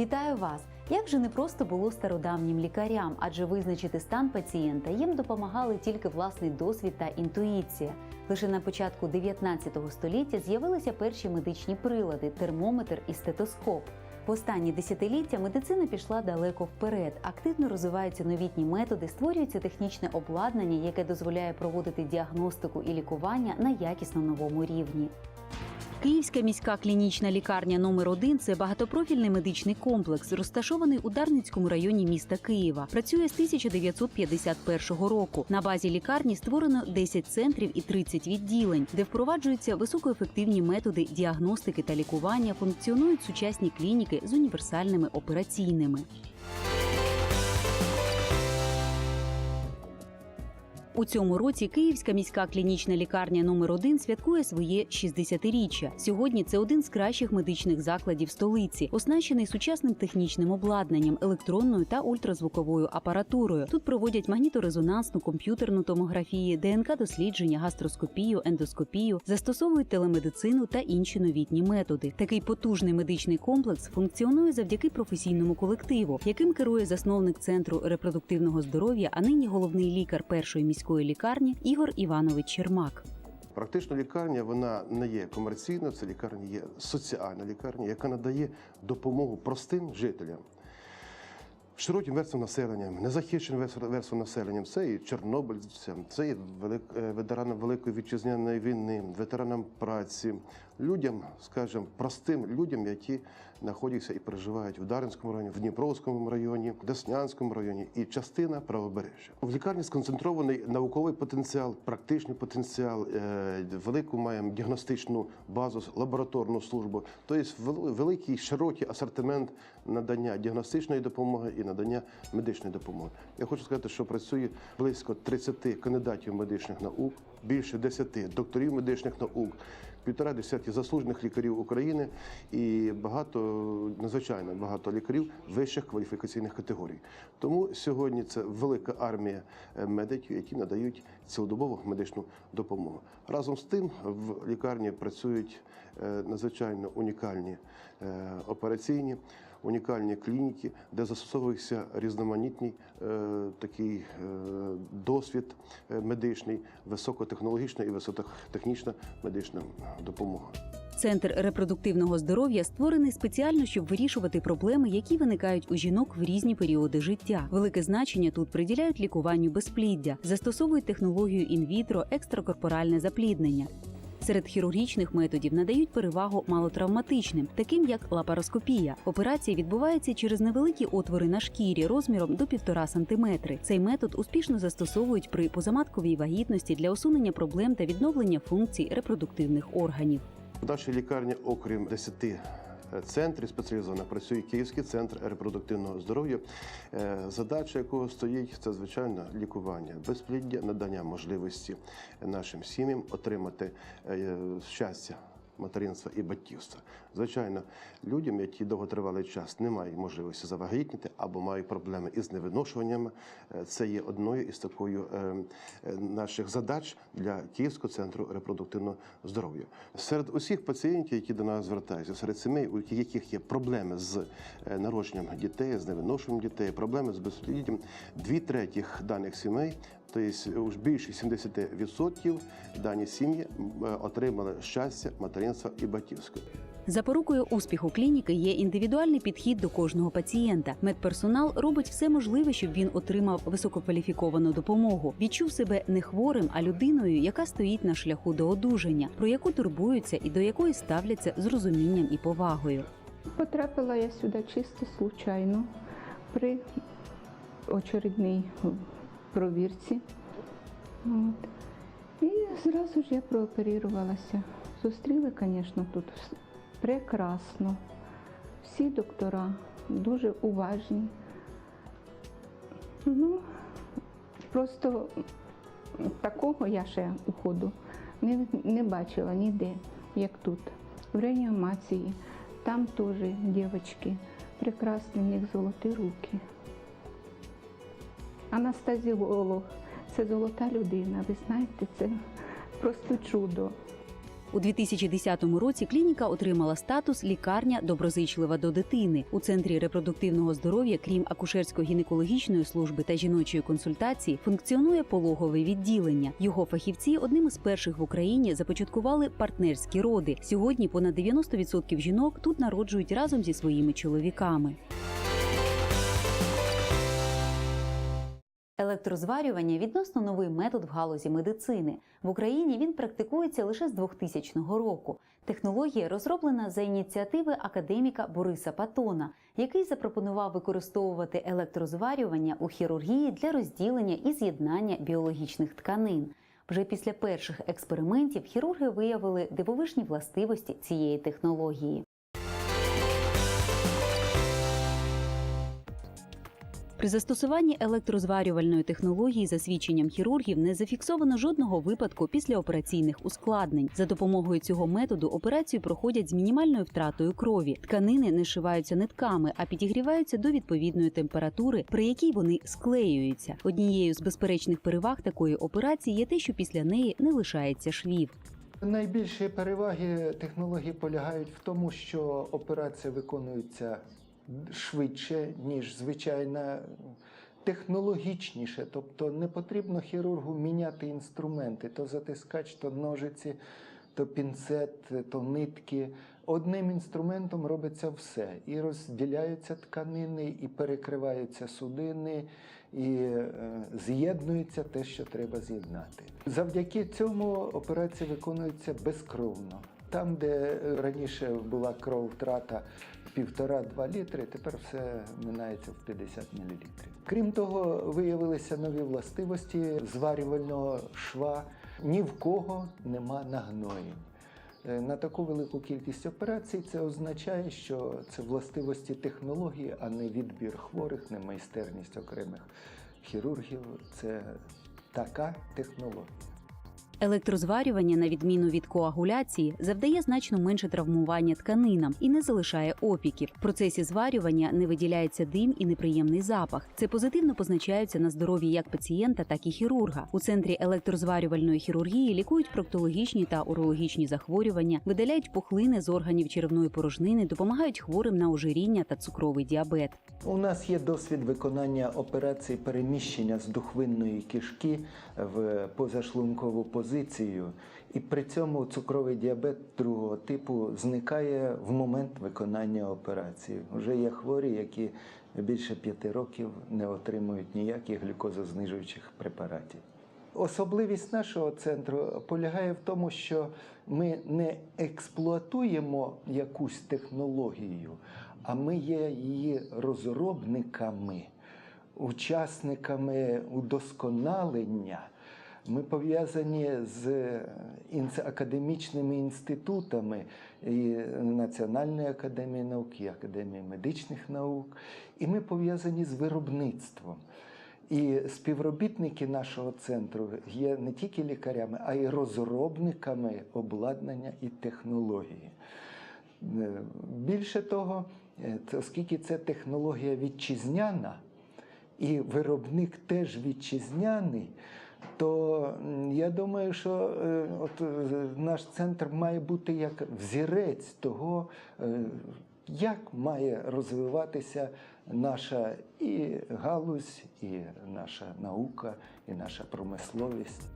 Вітаю вас! Як же не просто було стародавнім лікарям, адже визначити стан пацієнта їм допомагали тільки власний досвід та інтуїція. Лише на початку 19 століття з'явилися перші медичні прилади термометр і стетоскоп. В останні десятиліття медицина пішла далеко вперед. Активно розвиваються новітні методи, створюється технічне обладнання, яке дозволяє проводити діагностику і лікування на якісно новому рівні. Київська міська клінічна лікарня номер 1 це багатопрофільний медичний комплекс, розташований у Дарницькому районі міста Києва. Працює з 1951 року. На базі лікарні створено 10 центрів і 30 відділень, де впроваджуються високоефективні методи діагностики та лікування, функціонують сучасні клініки з універсальними операційними. У цьому році Київська міська клінічна лікарня номер 1 святкує своє 60-річчя. Сьогодні це один з кращих медичних закладів столиці, оснащений сучасним технічним обладнанням, електронною та ультразвуковою апаратурою. Тут проводять магніторезонансну комп'ютерну томографію, ДНК дослідження, гастроскопію, ендоскопію, застосовують телемедицину та інші новітні методи. Такий потужний медичний комплекс функціонує завдяки професійному колективу, яким керує засновник центру репродуктивного здоров'я, а нині головний лікар першої міської лікарні Ігор Іванович Чермак. Практично лікарня вона не є комерційною, це лікарня є соціальна лікарня, яка надає допомогу простим жителям. Широким верствам населення, незахищеним верств- верствам населення, це і чорнобильцям, це і е, ветеранам Великої вітчизняної війни, ветеранам праці, людям, скажімо, простим людям, які знаходяться і проживають в Даринському районі, в Дніпровському районі, в Деснянському районі і частина правобережжя. В лікарні сконцентрований науковий потенціал, практичний потенціал, е, велику маємо діагностичну базу, лабораторну службу, тобто вел- великий широкий асортимент надання діагностичної допомоги і надання медичної допомоги. Я хочу сказати, що працює близько 30 кандидатів медичних наук, більше 10 докторів медичних наук, півтора десятки заслужених лікарів України і багато, надзвичайно багато лікарів вищих кваліфікаційних категорій. Тому сьогодні це велика армія е, медиків, які надають цілодобову медичну допомогу. Разом з тим в лікарні працюють е, надзвичайно унікальні е, операційні, унікальні клініки, де застосовується різноманітний е, такий е, досвід е, медичний, високотехнологічна і високотехнічна медична допомога. Центр репродуктивного здоров'я створений спеціально, щоб вирішувати проблеми, які виникають у жінок в різні періоди життя. Велике значення тут приділяють лікуванню безпліддя, застосовують технологію інвітро, екстракорпоральне запліднення. Серед хірургічних методів надають перевагу малотравматичним, таким як лапароскопія. Операція відбувається через невеликі отвори на шкірі розміром до 1,5 см. Цей метод успішно застосовують при позаматковій вагітності для усунення проблем та відновлення функцій репродуктивних органів. В нашій лікарні, окрім 10 центрів спеціалізованих, працює Київський центр репродуктивного здоров'я, е, задача якого стоїть це звичайно лікування безпліддя, надання можливості нашим сім'ям отримати е, щастя. Материнства і батьківства. Звичайно, людям, які довготривалий час не мають можливості завагітніти або мають проблеми із невиношуванням, е, це є одною із такою е, е, наших задач для Київського центру репродуктивного здоров'я. Серед усіх пацієнтів, які до нас звертаються, серед сімей, у яких є проблеми з народженням дітей, з невиношуванням дітей, проблеми з безпліддям, дві третіх даних сімей. Тобто уж більше 70% дані сім'ї е, отримали щастя, материнства і батьківського. Запорукою успіху клініки є індивідуальний підхід до кожного пацієнта. Медперсонал робить все можливе, щоб він отримав висококваліфіковану допомогу, відчув себе не хворим, а людиною, яка стоїть на шляху до одужання, про яку турбуються і до якої ставляться з розумінням і повагою. Потрапила я сюди чисто случайно при очередній провірці. От. І зразу ж я прооперувалася. Зустріли, звісно, тут прекрасно. Всі доктора дуже уважні. Ну, просто такого я ще уходу не, не бачила ніде, як тут. В реанімації. Там теж дівчатки, прекрасні, в них золоті руки. Анастазіолог це золота людина, ви знаєте, це просто чудо. У 2010 році клініка отримала статус лікарня доброзичлива до дитини. У центрі репродуктивного здоров'я, крім акушерсько-гінекологічної служби та жіночої консультації, функціонує пологове відділення. Його фахівці одним із перших в Україні започаткували партнерські роди. Сьогодні понад 90% жінок тут народжують разом зі своїми чоловіками. Електрозварювання відносно новий метод в галузі медицини. В Україні він практикується лише з 2000 року. Технологія розроблена за ініціативи академіка Бориса Патона, який запропонував використовувати електрозварювання у хірургії для розділення і з'єднання біологічних тканин. Вже після перших експериментів хірурги виявили дивовижні властивості цієї технології. При застосуванні електрозварювальної технології за свідченням хірургів не зафіксовано жодного випадку післяопераційних ускладнень. За допомогою цього методу операцію проходять з мінімальною втратою крові. Тканини не шиваються нитками, а підігріваються до відповідної температури, при якій вони склеюються. Однією з безперечних переваг такої операції є те, що після неї не лишається швів. Найбільші переваги технології полягають в тому, що операція виконується швидше, ніж звичайна, технологічніше. Тобто не потрібно хірургу міняти інструменти, то затискач, то ножиці, то пінцет, то нитки. Одним інструментом робиться все. І розділяються тканини, і перекриваються судини, і е, з'єднується те, що треба з'єднати. Завдяки цьому операція виконується безкровно. Там, де раніше була кров втрата півтора-два літри, тепер все минається в 50 мл. Крім того, виявилися нові властивості зварювального шва. Ні в кого нема нагноєнь. Е, На таку велику кількість операцій це означає, що це властивості технології, а не відбір хворих, не майстерність окремих хірургів. Це така технологія. Електрозварювання, на відміну від коагуляції, завдає значно менше травмування тканинам і не залишає опіків. В процесі зварювання не виділяється дим і неприємний запах. Це позитивно позначається на здоров'ї як пацієнта, так і хірурга. У центрі електрозварювальної хірургії лікують проктологічні та урологічні захворювання, видаляють пухлини з органів черевної порожнини, допомагають хворим на ожиріння та цукровий діабет. У нас є досвід виконання операцій переміщення з духвинної кишки в позашлункову позицію, і при цьому цукровий діабет другого типу зникає в момент виконання операції. Вже є хворі, які більше п'яти років не отримують ніяких глюкозознижуючих препаратів. Особливість нашого центру полягає в тому, що ми не експлуатуємо якусь технологію, а ми є її розробниками, учасниками удосконалення. Ми пов'язані з академічними інститутами і Національної академії наук, і Академії медичних наук, і ми пов'язані з виробництвом. І співробітники нашого центру є не тільки лікарями, а й розробниками обладнання і технології. Е, Більше того, е, оскільки це технологія вітчизняна, і виробник теж вітчизняний, то я думаю, що е, от, е, наш центр має бути як взірець того, е, як має розвиватися наша і галузь, і наша наука, і наша промисловість.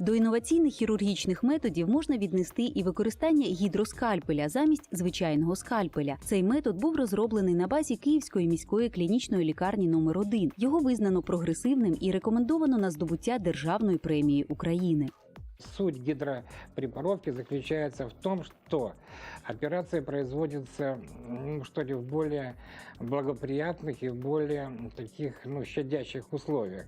До інноваційних хірургічних методів можна віднести і використання гідроскальпеля замість звичайного скальпеля. Цей метод був розроблений на базі Київської міської клінічної лікарні номер 1 Його визнано прогресивним і рекомендовано на здобуття державної премії України. Суть гидропрепаровки заключается в том, что операция производится ну, что ли, в более благоприятных и более таких ну, щадящих условиях.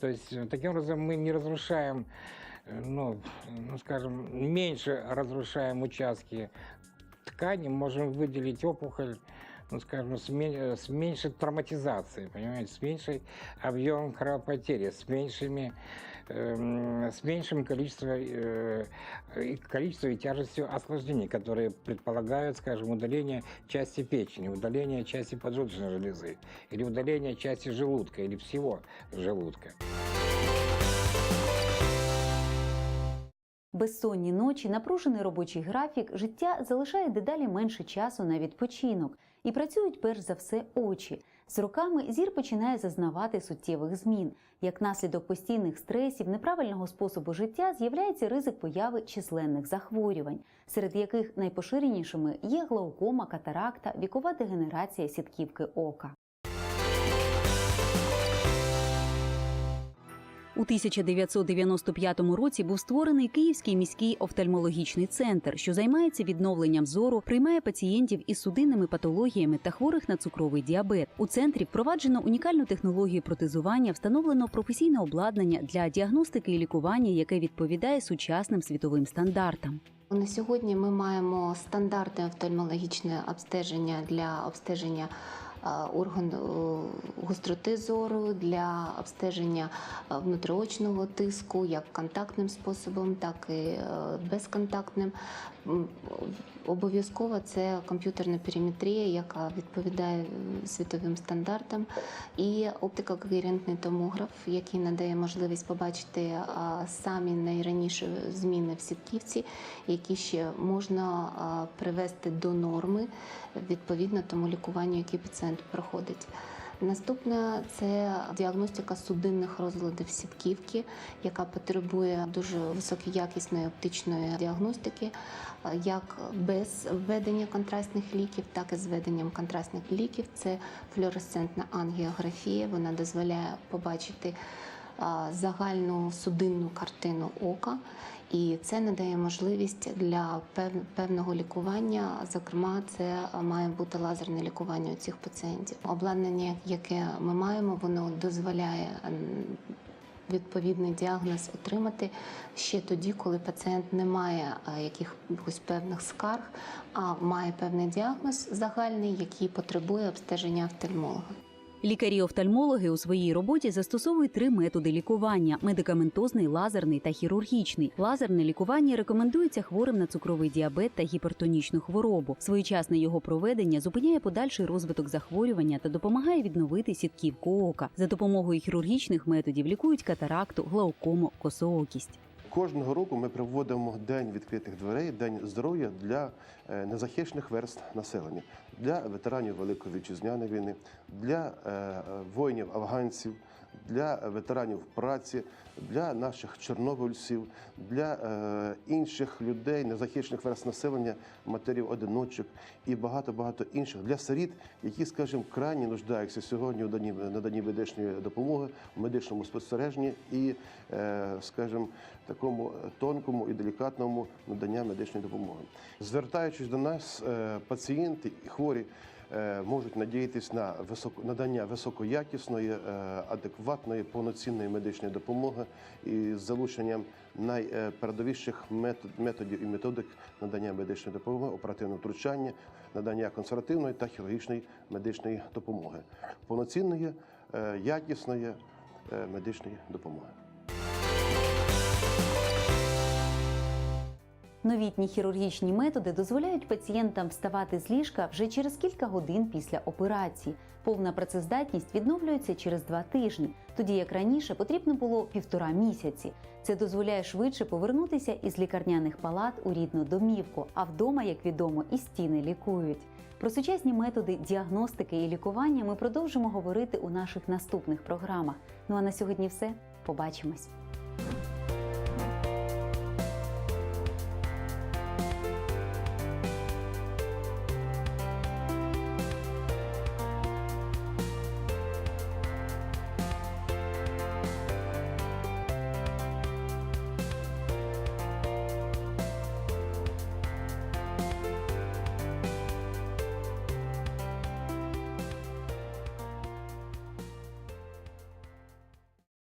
То есть э, таким образом мы не разрушаем, э, ну, ну, скажем, меньше разрушаем участки ткани, можем выделить опухоль ну, скажем, с, с меньшей травматизацией, понимаете, с меньшей объемом кровопотери, с меньшими с меньшим количеством, э, и количеством и тяжестью осложнений, которые предполагают, скажем, удаление части печени, удаление части поджелудочной железы, или удаление части желудка, или всего желудка. Безсонні ночі, напружений робочий графік, життя залишає дедалі менше часу на відпочинок і працюють перш за все очі. З роками зір починає зазнавати суттєвих змін. Як наслідок постійних стресів, неправильного способу життя з'являється ризик появи численних захворювань, серед яких найпоширенішими є глаукома, катаракта, вікова дегенерація сітківки ока. У 1995 році був створений Київський міський офтальмологічний центр, що займається відновленням зору, приймає пацієнтів із судинними патологіями та хворих на цукровий діабет. У центрі впроваджено унікальну технологію протезування, встановлено професійне обладнання для діагностики і лікування, яке відповідає сучасним світовим стандартам. На сьогодні ми маємо стандартне офтальмологічне обстеження для обстеження е, органу е, гостроти зору, для обстеження е, внутріочного тиску як контактним способом, так і безконтактним. Обов'язково це комп'ютерна периметрія, яка відповідає е, світовим стандартам, і оптикокогерентний томограф, який надає можливість побачити самі найраніші зміни в сітківці, які ще можна привести до норми відповідно тому лікуванню, яке пацієнт проходить. Наступне це діагностика судинних розладів сітківки, яка потребує дуже високоякісної оптичної діагностики, як без введення контрастних ліків, так і з введенням контрастних ліків. Це флюоресцентна ангіографія. Вона дозволяє побачити загальну судинну картину ока, і це надає можливість для певного лікування. Зокрема, це має бути лазерне лікування у цих пацієнтів. Обладнання, яке ми маємо, воно дозволяє відповідний діагноз отримати ще тоді, коли пацієнт не має якихось певних скарг, а має певний діагноз загальний, який потребує обстеження офтальмолога. Лікарі-офтальмологи у своїй роботі застосовують три методи лікування: медикаментозний, лазерний та хірургічний. Лазерне лікування рекомендується хворим на цукровий діабет та гіпертонічну хворобу. Своєчасне його проведення зупиняє подальший розвиток захворювання та допомагає відновити сітківку ока. За допомогою хірургічних методів лікують катаракту, глаукому, косоокість. Кожного року ми проводимо день відкритих дверей, день здоров'я для е, незахищених верст населення, для ветеранів Великої вітчизняної війни, для е, воїнів афганців, для ветеранів праці, для наших чорнобильців, для е, інших людей, незахищених верст населення, матерів одиночок і багато багато інших. Для сиріт, які, скажімо, крайні нуждаються сьогодні у наданні медичної допомоги, в медичному спостереженні і, е, скажімо, такому тонкому і делікатному надання медичної допомоги. Звертаючись до нас, е, пацієнти і хворі е, можуть надіятися на надання високоякісної, е, адекватної, повноцінної медичної допомоги із залученням найпередовіших метод, методів і методик надання медичної допомоги, оперативного втручання, надання консервативної та хірургічної медичної допомоги, повноцінної, е, якісної е, медичної допомоги. Новітні хірургічні методи дозволяють пацієнтам вставати з ліжка вже через кілька годин після операції. Повна працездатність відновлюється через два тижні, тоді як раніше потрібно було півтора місяці. Це дозволяє швидше повернутися із лікарняних палат у рідну домівку, а вдома, як відомо, і стіни лікують. Про сучасні методи діагностики і лікування ми продовжимо говорити у наших наступних програмах. Ну а на сьогодні все. Побачимось.